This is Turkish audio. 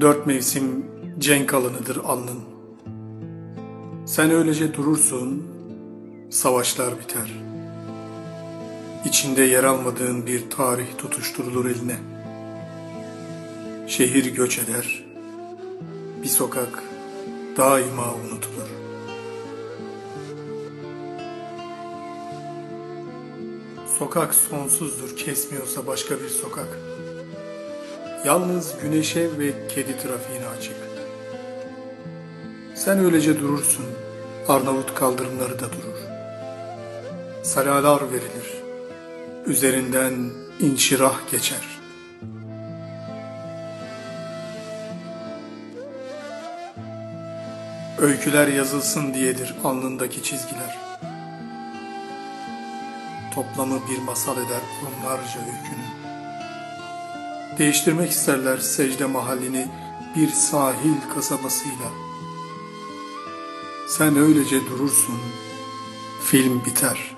Dört mevsim cenk alanıdır alnın. Sen öylece durursun, savaşlar biter. İçinde yer almadığın bir tarih tutuşturulur eline. Şehir göç eder, bir sokak daima unutulur. Sokak sonsuzdur kesmiyorsa başka bir sokak. Yalnız güneşe ve kedi trafiğine açık. Sen öylece durursun, Arnavut kaldırımları da durur. Salalar verilir, üzerinden inşirah geçer. Öyküler yazılsın diyedir alnındaki çizgiler. Toplamı bir masal eder onlarca öykünün. Değiştirmek isterler secde mahallini bir sahil kasabasıyla. Sen öylece durursun, film biter.